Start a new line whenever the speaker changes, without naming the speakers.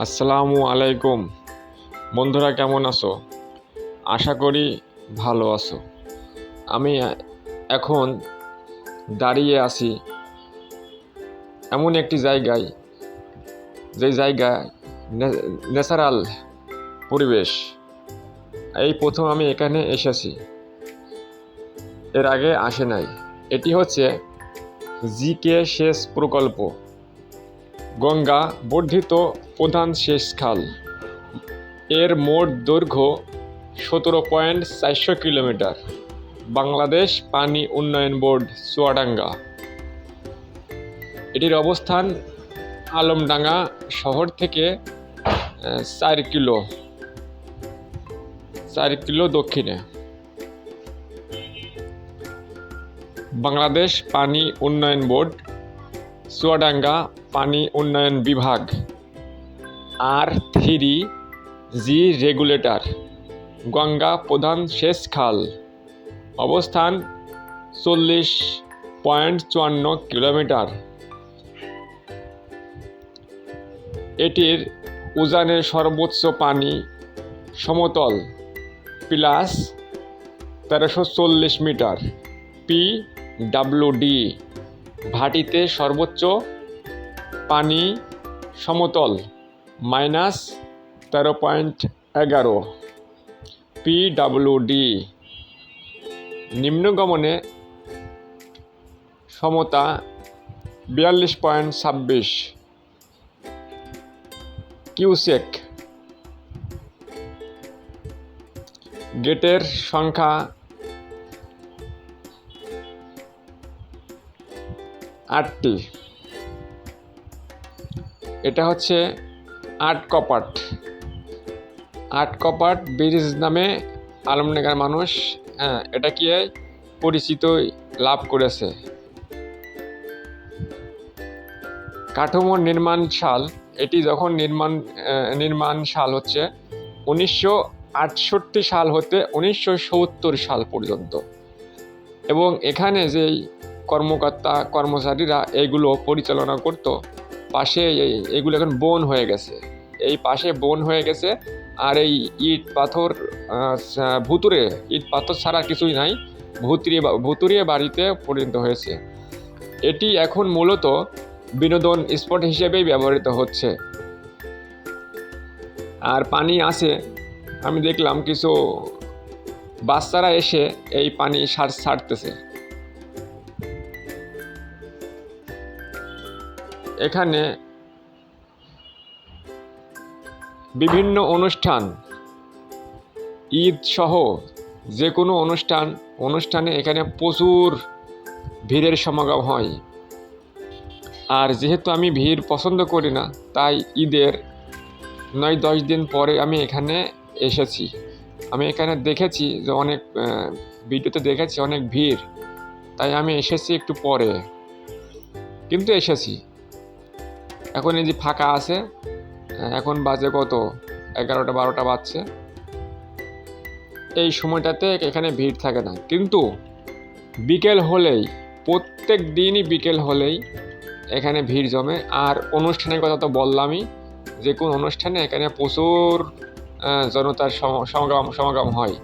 আসসালামু আলাইকুম। বন্ধুরা, কেমন আছো? আশা করি ভালো আছো। আমি এখন দাঁড়িয়ে আছি এমন একটি জায়গায়, যে জায়গা ন্যাচারাল পরিবেশ। এই প্রথম আমি এখানে এসেছি। এর আগে আসে নাই। এটি হচ্ছে জিকে সেচ প্রকল্প। গঙ্গা বর্ধিত প্রধান সেচ খাল। এর মোট দৈর্ঘ্য সতেরো পয়েন্ট চারশো কিলোমিটার। বাংলাদেশ পানি উন্নয়ন বোর্ড, চুয়াডাঙ্গা। এটির অবস্থান আলমডাঙ্গা শহর থেকে চার কিলো চার কিলো দক্ষিণে। বাংলাদেশ পানি উন্নয়ন বোর্ড, চুয়াডাঙ্গা পানি উন্নয়ন বিভাগ। আর থ্রি জি রেগুলেটর। গঙ্গা প্রধান সেচ খাল। অবস্থান চল্লিশ পয়েন্ট চুয়ান্ন কিলোমিটার। এটির উজানের সর্বোচ্চ পানি সমতল প্লাস তেরোশো চল্লিশ মিটার, পি ডাব্লুডি ভাটিতে সর্বোচ্চ পানি সমতল, মাইনাস তেরো পয়েন্ট এগারো, পিডাব্লিউডি। নিম্নগমনে সমতা বিয়াল্লিশ পয়েন্ট ছাব্বিশ। কিউসেক। গেটের সংখ্যা আটটি। এটা হচ্ছে আট কপাট। আট কপাট ব্রিজ নামে আলমনগর মানুষ হ্যাঁ এটাকে পরিচিত লাভ করেছে। কাঠামো নির্মাণ সাল, এটি যখন নির্মাণ নির্মাণ সাল হচ্ছে উনিশশো আটষট্টি সাল হতে উনিশশো সত্তর সাল পর্যন্ত। এবং এখানে যেই কর্মকর্তা, কর্মচারীরা এগুলো পরিচালনা করত পাশে এগুলো এখন বন হয়ে গেছে। এই পাশে বন হয়ে গেছে আর এই ইট পাথর সা- ভুতুরে ইট পাথর ছাড়া কিছুই নাই। ভুতুরিয়ে বা- ভুতুরিয়ে বাড়িতে পরিণত হয়েছে। এটি এখন মূলত বিনোদন স্পট হিসেবেই ব্যবহৃত হচ্ছে। আর পানি আছে। আমি দেখলাম কিছু বাচ্চারা এসে এই পানি সার ছাড়তেছে এখানে বিভিন্ন অনুষ্ঠান, ঈদ সহ যে কোনো অনুষ্ঠান, অনুষ্ঠানে এখানে প্রচুর ভিড়ের সমাগম হয়। আর যেহেতু আমি ভিড় পছন্দ করি না, তাই ঈদের নয়, দশ দিন পরে আমি এখানে এসেছি। আমি এখানে দেখেছি যে অনেক ভিডিওতে দেখেছি অনেক ভিড়, তাই আমি এসেছি একটু পরে। কিন্তু এসেছি। এখন এই যে ফাঁকা আছে এখন বাজে কত? এগারোটা বারোটা বাজছে। এই সময়টাতে এখানে ভিড় থাকে না। কিন্তু বিকেল হলেই, প্রত্যেক দিনই বিকেল হলেই এখানে ভিড় জমে। আর অনুষ্ঠানের কথা তো বললামই যে, কোন অনুষ্ঠানে এখানে প্রচুর জনতার সমাগম সমাগম হয়।